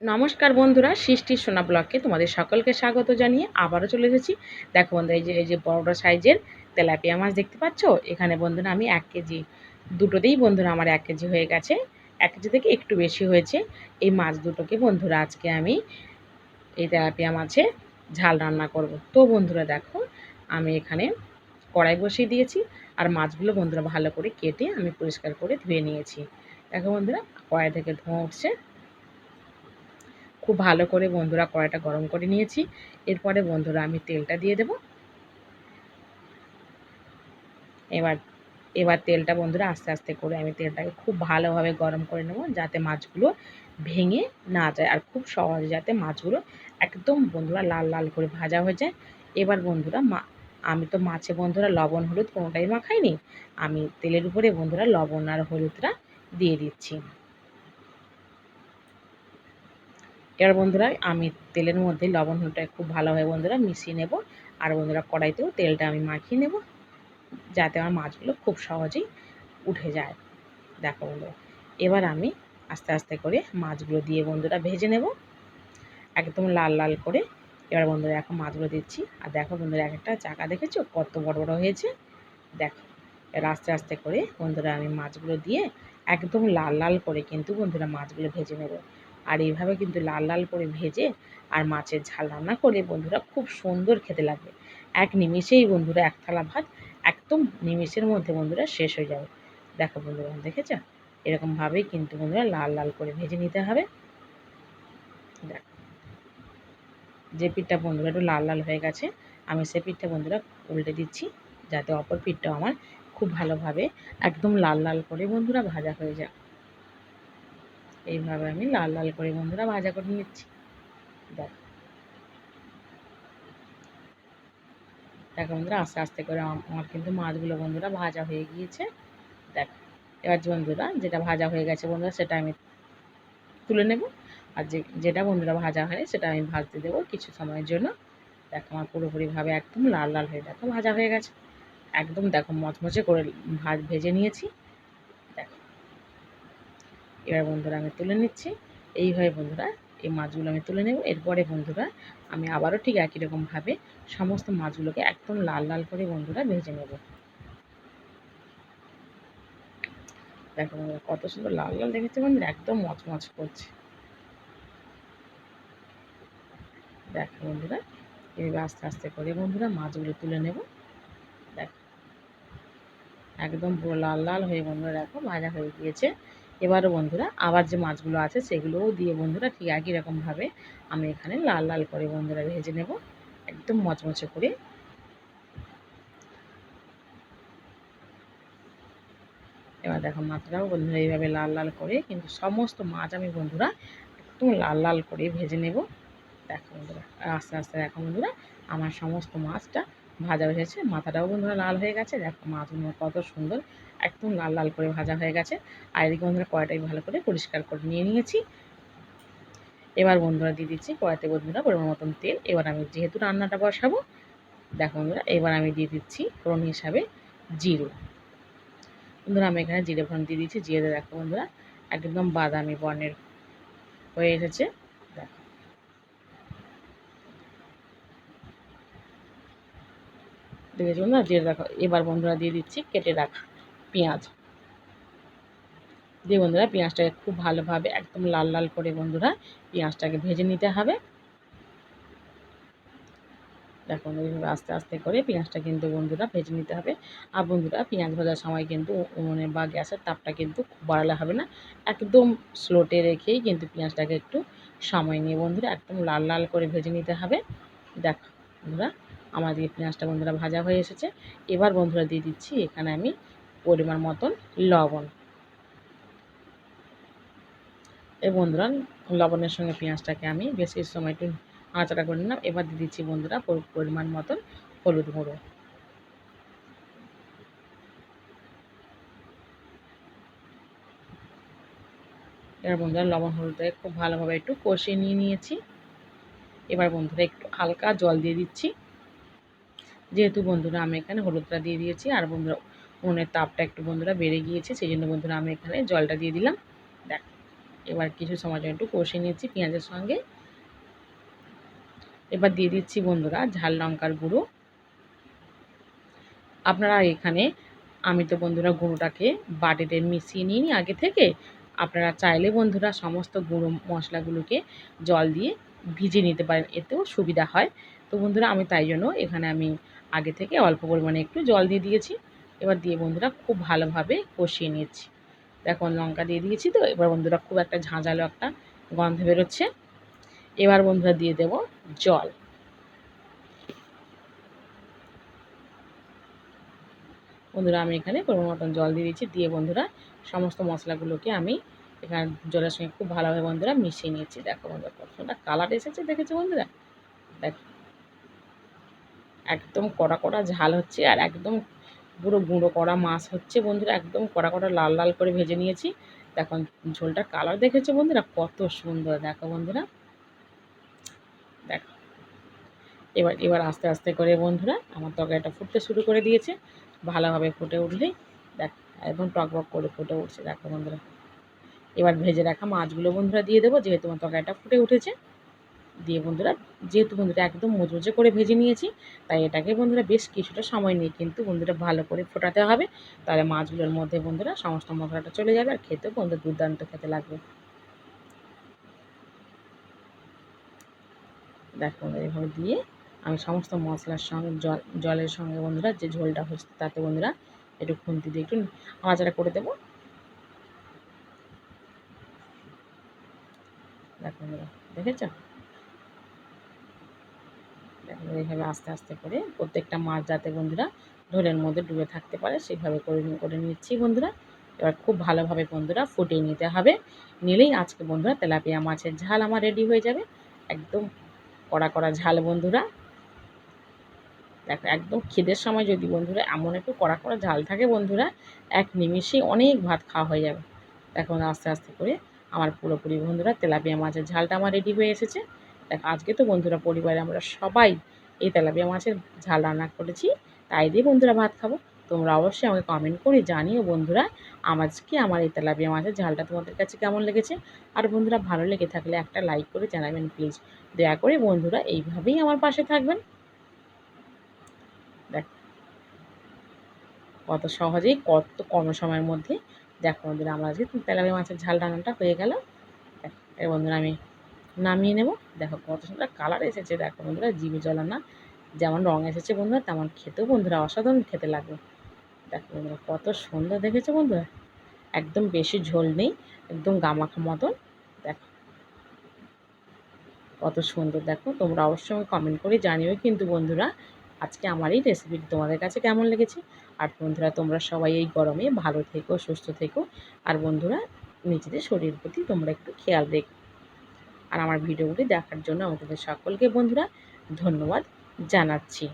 নমস্কার বন্ধুরা, সৃষ্টি সোনা ব্লগকে তোমাদের সকলকে স্বাগত জানিয়ে আবারও চলে এসেছি। দেখো বন্ধুরা, এই যে এই যে বড় সাইজের তেলাপিয়া মাছ দেখতে পাচ্ছ? এখানে বন্ধুরা আমি এক কেজি, দুটোতেই বন্ধুরা আমার এক কেজি হয়ে গেছে। এক কেজি থেকে একটু বেশি হয়েছে। এই মাছ দুটোকে বন্ধুরা আজকে আমি এই তেলাপিয়া মাছে ঝাল রান্না করব। তো বন্ধুরা দেখো, আমি এখানে কড়াই বসিয়ে দিয়েছি আর মাছগুলো বন্ধুরা ভালো করে কেটে আমি পরিষ্কার করে ধুয়ে নিয়েছি। দেখো বন্ধুরা, কড়াই থেকে ধোঁয়া উঠছে। খুব ভালো করে বন্ধুরা কড়াইটা গরম করে নিয়েছি। এরপরে বন্ধুরা আমি তেলটা দিয়ে দেব। এবার এবার তেলটা বন্ধুরা আস্তে আস্তে করে আমি তেলটাকে খুব ভালোভাবে গরম করে নেব যাতে মাছগুলো ভেঙে না যায় আর খুব সহজে যাতে মাছগুলো একদম বন্ধুরা লাল লাল করে ভাজা হয়ে যায়। এবার বন্ধুরা মা, আমি তো মাছে বন্ধুরা লবণ, হলুদ কোনোটাই মাখাইনি। আমি তেলের উপরে বন্ধুরা লবণ আর হলুদটা দিয়ে দিচ্ছি। এবার বন্ধুরা, আমি তেলের মধ্যে লবণ হলুদটা খুব ভালোভাবে বন্ধুরা মিশিয়ে নেব। আর বন্ধুরা কড়াইতেও তেলটা আমি মাখিয়ে নেব, যাতে আমার মাছগুলো খুব সহজেই উঠে যায়। দেখো বন্ধুরা, এবার আমি আস্তে আস্তে করে মাছগুলো দিয়ে বন্ধুরা ভেজে নেব। একদম লাল লাল করে এবার বন্ধুরা এখন মাছগুলো দিচ্ছি। আর দেখো বন্ধুরা, এক একটা চাকা দেখেছ? কত বড় বড় হয়েছে। দেখো, এবার আস্তে আস্তে করে বন্ধুরা আমি মাছগুলো দিয়ে একদম লাল লাল করে কিন্তু বন্ধুরা মাছগুলো ভেজে নেব। আর এইভাবে কিন্তু লাল লাল করে ভেজে আর মাছের ঝাল রান্না করে বন্ধুরা খুব সুন্দর খেতে লাগবে। এক নিমিষেই বন্ধুরা এক থালা ভাত একদম নিমিষের মধ্যে বন্ধুরা শেষ হয়ে যাবে। দেখো বন্ধুরা দেখেছ? এরকমভাবেই কিন্তু বন্ধুরা লাল লাল করে ভেজে নিতে হবে। দেখো, যে পিঠটা বন্ধুরা একটু লাল লাল হয়ে গেছে, আমি সে পিঠটা বন্ধুরা উল্টে দিচ্ছি যাতে অপর পিঠটাও আমার খুব ভালোভাবে একদম লাল লাল করে বন্ধুরা ভাজা হয়ে যায়। এইভাবে আমি লাল লাল করে বন্ধুরা ভাজা করে নিচ্ছি। দেখ। দেখো বন্ধুরা, আস্তে আস্তে করে আমার কিন্তু মাছগুলো বন্ধুরা ভাজা হয়ে গিয়েছে। দেখ, এবার বন্ধুরা, যেটা ভাজা হয়ে গেছে বন্ধুরা, সেটা আমি তুলে নেব। আর যে যেটা বন্ধুরা ভাজা হয় সেটা আমি ভাজতে দেবো কিছু সময়ের জন্য। দেখো, আমার পুরোপুরিভাবে একদম লাল লাল হয়ে দেখো, ভাজা হয়ে গেছে। একদম, দেখো, মচমচে করে ভাজ ভেজে নিয়েছি। এবার বন্ধুরা আমি তুলে নিচ্ছি। এইভাবে বন্ধুরা, এই মাছগুলো আমি তুলে নেব। এরপরে বন্ধুরা আমি আবারও ঠিক একই রকমভাবে সমস্ত মাছগুলোকে একদম লাল লাল করে বন্ধুরা ভেজে নেব। দেখো বন্ধুরা, কত সুন্দর লাল লাল দেখেছে বন্ধুরা? একদম মচমচ করছে। দেখো বন্ধুরা এইভাবে আস্তে আস্তে করে বন্ধুরা মাছগুলো তুলে নেব। দেখো, একদম পুরো লাল লাল হয়ে বন্ধুরা দেখো ভাজা হয়ে গিয়েছে। এবারও বন্ধুরা আবার যে মাছগুলো আছে সেগুলোও দিয়ে বন্ধুরা ঠিক একই রকমভাবে আমি এখানে লাল লাল করে বন্ধুরা ভেজে নেব, একদম মচমচে করে। এবার দেখো মাছটাও বন্ধুরা এইভাবে লাল লাল করে, কিন্তু সমস্ত মাছ আমি বন্ধুরা একদম লাল লাল করে ভেজে নেব। দেখো বন্ধুরা, আস্তে আস্তে দেখো বন্ধুরা, আমার সমস্ত মাছটা ভাজা হয়েছে মাথাটাও বন্ধুরা লাল হয়ে গেছে। দেখো মাছগুলো কত সুন্দর একদম লাল লাল করে ভাজা হয়ে গেছে। আর এদিকে বন্ধুরা কড়াইটাই ভালো করে পরিষ্কার করে নিয়ে নিয়েছি। এবার বন্ধুরা দিয়ে দিচ্ছি কড়াইতে বন্ধুরা পরিমাণ মতন তেল। এবার আমি যেহেতু রান্নাটা বসাবো, দেখো বন্ধুরা, এবার আমি দিয়ে দিচ্ছি ফোড়ন হিসাবে জিরো। বন্ধুরা আমি এখানে জিরে ফোড়ন দিয়ে দিচ্ছি জিরে দেখো বন্ধুরা, একদম বাদামি বর্ণের হয়ে এসেছে দেখো দেখেছি বন্ধুরা জিরে দেখো এবার বন্ধুরা দিয়ে দিচ্ছি কেটে রাখা পেঁয়াজ। দিয়ে বন্ধুরা পেঁয়াজটাকে খুব ভালোভাবে একদম লাল লাল করে বন্ধুরা পেঁয়াজটাকে ভেজে নিতে হবে। দেখো এইভাবে আস্তে আস্তে করে পেঁয়াজটা কিন্তু বন্ধুরা ভেজে নিতে হবে। আর বন্ধুরা পেঁয়াজ ভাজার সময় কিন্তু উনুনে বা গ্যাসের তাপটা কিন্তু খুব বাড়ালে হবে না। একদম স্লোটে রেখেই কিন্তু পেঁয়াজটাকে একটু সময় নিয়ে বন্ধুরা একদম লাল লাল করে ভেজে নিতে হবে। দেখো বন্ধুরা আমাদের পেঁয়াজটা বন্ধুরা ভাজা হয়ে এসেছে। এবার বন্ধুরা দিয়ে দিচ্ছি এখানে আমি পরিমাণ মতন লবণ। এই বন্ধুরা, লবণের সঙ্গে পেঁয়াজটাকে আমি বেশ সময় একটু নাড়াচাড়া করে নিলাম। এবার দিয়ে দিচ্ছি বন্ধুরা পরিমাণ মতন হলুদ গুঁড়ো। এবার বন্ধুরা, লবণ হলুদটাকে খুব ভালোভাবে একটু কষিয়ে নিয়ে নিয়েছি। এবার বন্ধুরা একটু হালকা জল দিয়ে দিচ্ছি। যেহেতু বন্ধুরা আমি এখানে হলুদটা দিয়ে দিয়েছি, আর বন্ধুরা উনুনের তাপটা একটু বন্ধুরা বেড়ে গিয়েছে সেই জন্য বন্ধুরা আমি এখানে জলটা দিয়ে দিলাম। দেখ, এবার কিছু সময় জন্য একটু কষে নিয়েছি পেঁয়াজের সঙ্গে। এবার দিয়ে দিচ্ছি বন্ধুরা ঝাল লঙ্কার গুঁড়ো। আপনারা এখানে, আমি তো বন্ধুরা গুঁড়োটাকে বাটিতে মিশিয়ে নিই আগে থেকে। আপনারা চাইলে বন্ধুরা সমস্ত গুঁড়ো মশলাগুলোকে জল দিয়ে ভিজিয়ে নিতে পারেন, এতেও সুবিধা হয়। তো বন্ধুরা আমি তাই জন্য এখানে আমি আগে থেকে অল্প পরিমাণে একটু জল দিয়ে দিয়েছি। এবার দিয়ে বন্ধুরা খুব ভালোভাবে কষিয়ে নিচ্ছি দেখুন লঙ্কা দিয়ে দিয়েছি তো, এবার বন্ধুরা খুব একটা ঝাঁঝালো একটা গন্ধ বেরোচ্ছে। এবার বন্ধুরা দিয়ে দেব জল। বন্ধুরা আমি এখানে পরিমাণ মতন জল দিয়ে দিয়েছি, দিয়ে বন্ধুরা সমস্ত মশলাগুলোকে আমি এখানে জলের সঙ্গে খুব ভালোভাবে বন্ধুরা মিশিয়ে নিয়েছি। দেখো বন্ধুরা কত সুন্দর কালার এসেছে, দেখেছ বন্ধুরা? দেখো। একদম কড়া কড়া ঝাল হচ্ছে আর একদম পুরো গুঁড়ো কড়া মাছ হচ্ছে বন্ধুরা, একদম কড়া কড়া লাল লাল করে ভেজে নিয়েছি। দেখো ঝোলটার কালার দেখেছ বন্ধুরা? কত সুন্দর, দেখো বন্ধুরা। দেখো। এবার এবার আস্তে আস্তে করে বন্ধুরা আমার তরকারিটা ফুটতে শুরু করে দিয়েছে। ভালোভাবে ফুটে উঠলেই দেখ, একদম টকবক করে ফুটে উঠছে, দেখো বন্ধুরা। এবার ভেজে রাখা মাছগুলো বন্ধুরা দিয়ে দেবো, যেহেতু আমার তরকারিটা ফুটে উঠেছে। দিয়ে বন্ধুরা, যেহেতু বন্ধুরা একদম মুচমুচে করে ভেজে নিয়েছি, তাই এটাকে বন্ধুরা বেশ কিছুটা সময় নিয়ে কিন্তু বন্ধুরা ভালো করে ফোটাতে হবে। তাহলে মাছগুলোর মধ্যে বন্ধুরা সমস্ত মশলাটা চলে যাবে আর খেতেও বন্ধু দুর্দান্ত খেতে লাগবে। দেখো এইভাবে দিয়ে আমি সমস্ত মশলার সঙ্গে, জল, জলের সঙ্গে বন্ধুরা যে ঝোলটা হচ্ছে তাতে বন্ধুরা একটু খুন্তি দিয়ে একটু আচারা করে দেবো। দেখো বন্ধুরা, দেখেছ? এইভাবে আস্তে আস্তে করে প্রত্যেকটা মাছ যাতে বন্ধুরা ঢোলের মধ্যে ডুবে থাকতে পারে, সেইভাবে করে করে নিচ্ছি বন্ধুরা। এবার খুব ভালোভাবে বন্ধুরা ফুটিয়ে নিতে হবে। নিলেই আজকে বন্ধুরা তেলাপিয়া মাছের ঝাল আমার রেডি হয়ে যাবে। একদম কড়া কড়া ঝাল বন্ধুরা। দেখো, একদম খিদের সময় যদি বন্ধুরা এমন একটু কড়া কড়া ঝাল থাকে বন্ধুরা, এক নিমিষেই অনেক ভাত খাওয়া হয়ে যাবে। দেখো আস্তে আস্তে করে আমার পুরোপুরি বন্ধুরা তেলাপিয়া মাছের ঝালটা আমার রেডি হয়ে এসেছে। দেখো, আজকে তো বন্ধুরা পরিবারে আমরা সবাই এই তেলাপিয়া মাছের ঝাল রান্না করেছি, তাই দিয়ে বন্ধুরা ভাত খাব। তোমরা অবশ্যই আমাকে কমেন্ট করে জানিও বন্ধুরা, আজকে আমার এই তেলাপিয়া মাছের ঝালটা তোমাদের কাছে কেমন লেগেছে? আর বন্ধুরা ভালো লেগে থাকলে একটা লাইক করে জানাবেন প্লিজ দয়া করে বন্ধুরা এইভাবেই আমার পাশে থাকবেন। দেখ, কত সহজেই, কত কম সময়ের মধ্যে, দেখো বন্ধুরা, আমার আজকে তেলাপিয়া মাছের ঝাল রান্নাটা হয়ে গেল। এর বন্ধুরা আমি নামিয়ে নেব। দেখো কত সুন্দর কালার এসেছে। দেখো বন্ধুরা, জিভে জলা না যেমন রঙ এসেছে বন্ধুরা, তেমন খেতেও বন্ধুরা অসাধারণ খেতে লাগবে। দেখো বন্ধুরা, কত সুন্দর দেখেছ বন্ধুরা? একদম বেশি ঝোল নেই, একদম গামাখা মতন। দেখো, কত সুন্দর। দেখো, তোমরা অবশ্যই কমেন্ট করে জানিও কিন্তু বন্ধুরা, আজকে আমার এই রেসিপিটি তোমাদের কাছে কেমন লেগেছে? আর বন্ধুরা, তোমরা সবাই এই গরমে ভালো থেকো, সুস্থ থেকো। আর বন্ধুরা, নিজেদের শরীরের প্রতি তোমরা একটু খেয়াল রেখো। আর আমার ভিডিওগুলি দেখার জন্য আমাদের সকলকে বন্ধুরা ধন্যবাদ জানাচ্ছি।